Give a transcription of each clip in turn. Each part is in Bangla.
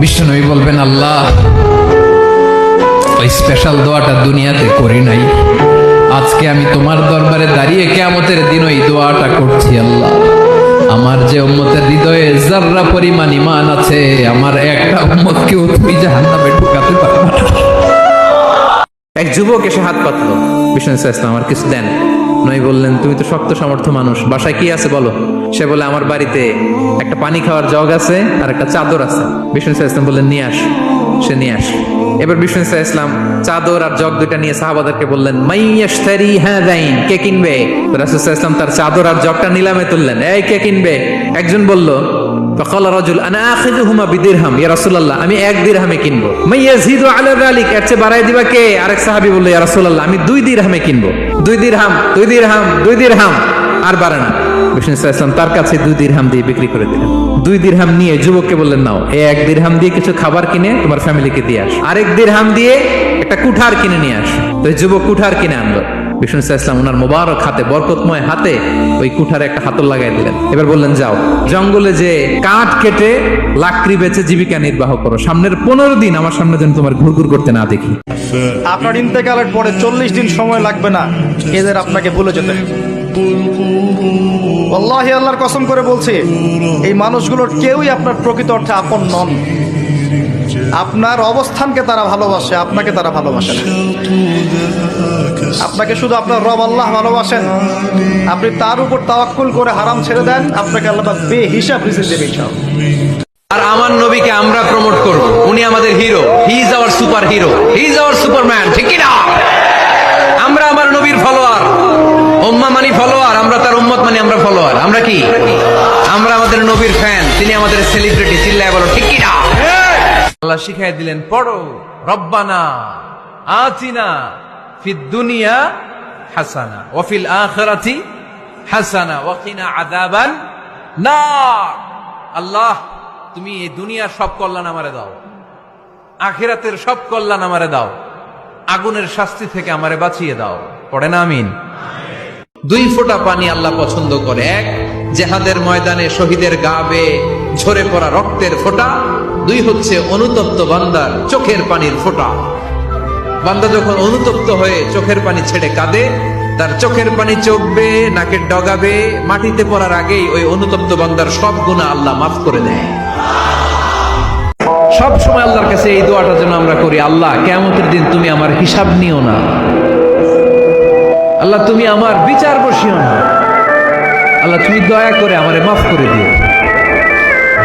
বিষ্ণুনবী বলবেন, আল্লাহ, ওই স্পেশাল দোয়াটা দুনিয়াতে করি নাই। আজকে আমি তোমার দরবারে দাঁড়িয়ে কেয়ামতের দিন ওই দোয়াটা করছি, আল্লাহ। আমার যে উম্মতের হৃদয়ে জাররা পরিমাণ ইমান আছে, আমার একটা উম্মতকেও তুমি জাহান্নামে ঢুকাতে পারবে না। এক যুবক এসে হাত পাতলো। বিষ্ণু ইসলাম আমার কিছু দেন? নই বললেন, তুমি তো শক্ত সামর্থ্য মানুষ, বাসায় কি আছে বলো? সে বলে, আমার বাড়িতে একটা পানি খাওয়ার জগ আছে আর একটা চাদর আছে। বিষ্ণু ইসলাম বললেন, নিয়ে আস। সে নিয়ে আস এবার বিষ্ণু ইসলাম চাদর আর জগ দুইটা নিয়ে সাহাবাদারকে বললেন মাইয়াশতারি হ্যাঁ যাইন কে কিনবে? রাসুল ইসলাম তার চাদর আর জগটা নিলামে তুললেন, এই কে কিনবে? একজন বলল فقال رجل انا اخذهما بدرهم يا رسول الله আমি এক দিরহামে কিনবো মাই ইয়াজিদু আলা যালিক এর চেয়ে বাড়াই দিবা কে আরেক সাহাবী বলল ইয়া রাসূলুল্লাহ আমি দুই দিরহামে কিনবো দুই দিরহাম দুই দিরহাম দুই দিরহাম আর বাড়ে না বিষ্ণু ইসলাম তার কাছে দুই দিরহাম দিয়ে বিক্রি করে দিলেন দুই দিরহাম নিয়ে যুবককে বললেন নাও এই এক দিরহাম দিয়ে কিছু খাবার কিনে তোমার ফ্যামিলিকে দিয়ে আস আরেক দিরহাম দিয়ে একটা কুঠার কিনে নিয়ে আস তো এই যুবক কুঠার কিনে আনলো বিষ্ণু ইসলাম ওনার মোবারক হাতে, বরকতময় হাতে ওই কুঠারে একটা হাতল লাগাই দিলেন। এবার বললেন, যাও, জঙ্গলে যে কাঠ কেটে লাকড়ি বেচে জীবিকা নির্বাহ করো, সামনের পনেরো দিন আমার সামনে যেন তোমার ঘুরঘুর করতে না দেখি। আপনার ইন্তেকালের পরে চল্লিশ দিন সময় লাগবে না, এদের আপনাকে ভুলে যেতে। আল্লাহি আল্লাহর কসম করে বলছি, এই মানুষগুলোর কেউই আপনার প্রকৃত অর্থে আপন নন। আপনার অবস্থানকে তারা ভালোবাসে, আপনাকে তারা ভালোবাসে আপনাকে শুধু আপনার রব আল্লাহ ভালোবাসেন। আপনি তার উপর তাওয়াক্কুল করে হারাম ছেড়ে দেন, আপনাকে আল্লাহ বে হিসাব রিসিভ দেবে আর আমার নবীকে আমরা প্রমোট করব। উনি আমাদের hero he is our super hero he is our Superman ঠিক কি না? আমরা আমার নবীর ফলোয়ার উম্মা মানি ফলোয়ার আমরা তার উম্মত মানি আমরা ফলোয়ার আমরা কি? আমরা আমাদের নবীর ফ্যান তিনি আমাদের সেলিব্রিটি চিল্লায় বলো, ঠিক কি না? আল্লাহ শিখাই দিলেন, পড়ো, রব্বানা আতিনা দুনিয়া হাসানা ওয়াফিল আখিরাতি হাসানা ওয়াকিনা আযাবান নার। আল্লাহ, তুমি এই দুনিয়ার সব কল্যাণ আমারে দাও, আখিরাতের সব কল্যাণ আমারে দাও, আগুনের শাস্তি থেকে আমারে বাঁচিয়ে দাও। পড়ে না, আমিন? দুই ফোঁটা পানি আল্লাহ পছন্দ করে। এক, জেহাদের ময়দানে শহীদের গা ঝরে পড়া রক্তের ফোঁটা দুই হচ্ছে অনুতপ্ত বান্দার চোখের পানির ফোঁটা। বান্দা যখন অনুতপ্ত হয়ে চোখের পানি ছেড়ে কাঁদে, তার চোখের পানি চোখবে, নাকের ডগাবে, মাটিতে পড়ার আগেই ওই অনুতপ্ত বান্দার সব গুণা আল্লাহ মাফ করে দেয়। সব সময় আল্লাহর কাছে এই দোয়াটা যেন আমরা করি, আল্লাহ কেমতের দিন তুমি আমার হিসাব নিও না। আল্লাহ, তুমি আমার বিচার বসিও না। আল্লাহ, তুমি দয়া করে আমারে মাফ করে দিও।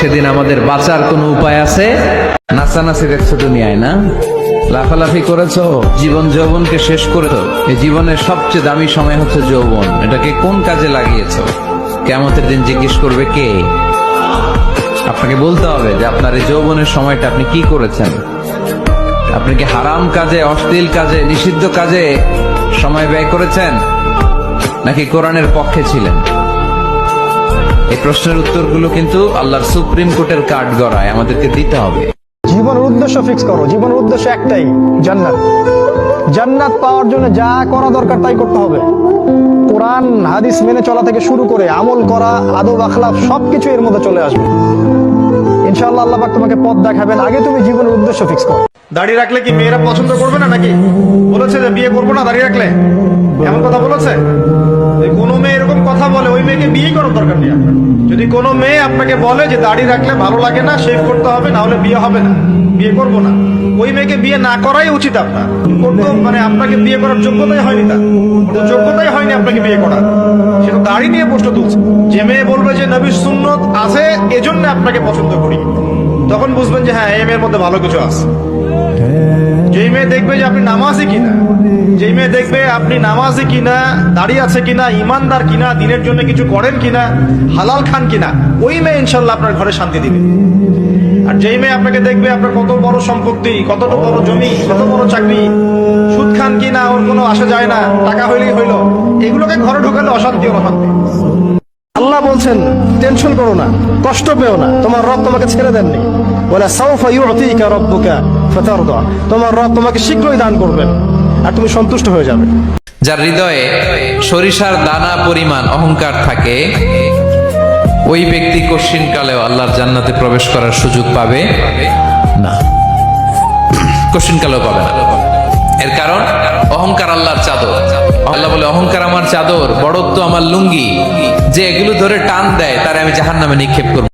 সেদিন আমাদের বাঁচার কোনো উপায় আছে? নাচানাচি দেখছ দুনিয়ায় না? লাফালাফি করেছ? জীবন যৌবনকে শেষ করেছ? এই জীবনের সবচেয়ে দামি সময় হচ্ছে যৌবন। এটাকে কোন কাজে লাগিয়েছ? কেমতের দিন জিজ্ঞেস করবে কে? আপনাকে বলতে হবে যে আপনার এই যৌবনের সময়টা আপনি কি করেছেন। আপনি কি হারাম কাজে, অশ্লীল কাজে, নিষিদ্ধ কাজে সময় ব্যয় করেছেন? নাকি কোরআনের পক্ষে ছিলেন? এই প্রশ্নের উত্তরগুলো কিন্তু আল্লাহর সুপ্রিম কোর্টের কার্ড গড়ায় আমাদেরকে দিতে হবে। জীবনের উদ্দেশ্য ফিক্স করো। জীবনের উদ্দেশ্য একটাই জান্নাত। জান্নাত পাওয়ার জন্য যা করা দরকার তাই করতে হবে। কোরআন হাদিস মেনে চলা থেকে শুরু করে আমল করা আদব আখলাফ সবকিছু এর মধ্যে চলে আসবে। ইনশাআল্লাহ আল্লাহ পাক তোমাকে পথ দেখাবেন। আগে তুমি জীবনের উদ্দেশ্য ফিক্স করো। দাড়ি রাখলে কি মেয়েরা পছন্দ করবে না নাকি? বলেছে যে বিয়ে করব না দাড়ি রাখলে। এমন কথা বলেছে? কথা বলে, ওই মেয়েকে বিয়ে করার দরকার নেই আপনার। যদি কোনো মেয়ে আপনাকে বলে যে দাড়ি রাখলে ভালো লাগে না শেভ করতে হবে, না হলে বিয়ে হবে না। বিয়ে করব না। ওই মেয়েকে বিয়ে না করাই উচিত আপনার। ওর মানে আপনাকে বিয়ে করার যোগ্যতাই হয়নি তার। যোগ্যতাই হয়নি আপনাকে বিয়ে করার। সে তো দাড়ি নিয়ে প্রশ্ন তুলছে। যে মেয়ে বলবে যে নবীর সুন্নত আছে, এজন্য আপনাকে পছন্দ করি। তখন বুঝবেন যে হ্যাঁ এই মেয়ের মধ্যে ভালো কিছু আছে। যেই মেয়ে দেখবে যে আপনি নামাজি কিনা, যেই মেয়ে দেখবে আপনি নামাজি কিনা, দাঁড়িয়ে আছে কিনা, ইমানদার কিনা, দিনের জন্য কিছু করেন কিনা, হালাল খান কিনা, ওই মেয়ে ইনশাল্লাহ আপনার ঘরে শান্তি দিবে। আর যেই মেয়ে আপনাকে দেখবে আপনার কত বড় সম্পত্তি কত বড় জমি, কত বড় চাকরি, সুদ খান কিনা, ওর কোনো আসা যায় না, টাকা হইলেই হইল, এগুলোকে ঘরে ঢুকালে অশান্তি অশান্তি। আল্লাহ বলছেন, টেনশন করো না, কষ্ট পেও না, তোমার রব তোমাকে ছেড়ে দেননি। বলে, সাউফা ইউতিকা রব্বুকা তোমার রব তোমাকে শীঘ্রই দান করবেন আর তুমি সন্তুষ্ট হয়ে যাবে। যার হৃদয়ে সরিষার দানা পরিমাণ অহংকার থাকে, ওই ব্যক্তি কালেও আল্লাহর জান্নাতে প্রবেশ করার সুযোগ পাবে? না। কশিন কালেও পাবে না। এর কারণ, অহংকার আল্লাহর চাদর। আল্লাহ বলে, অহংকার আমার চাদর, বড়ত্ব আমার লুঙ্গি। যে এগুলো ধরে টান দেয়, তারে আমি জাহান্নামে নিক্ষেপ করব।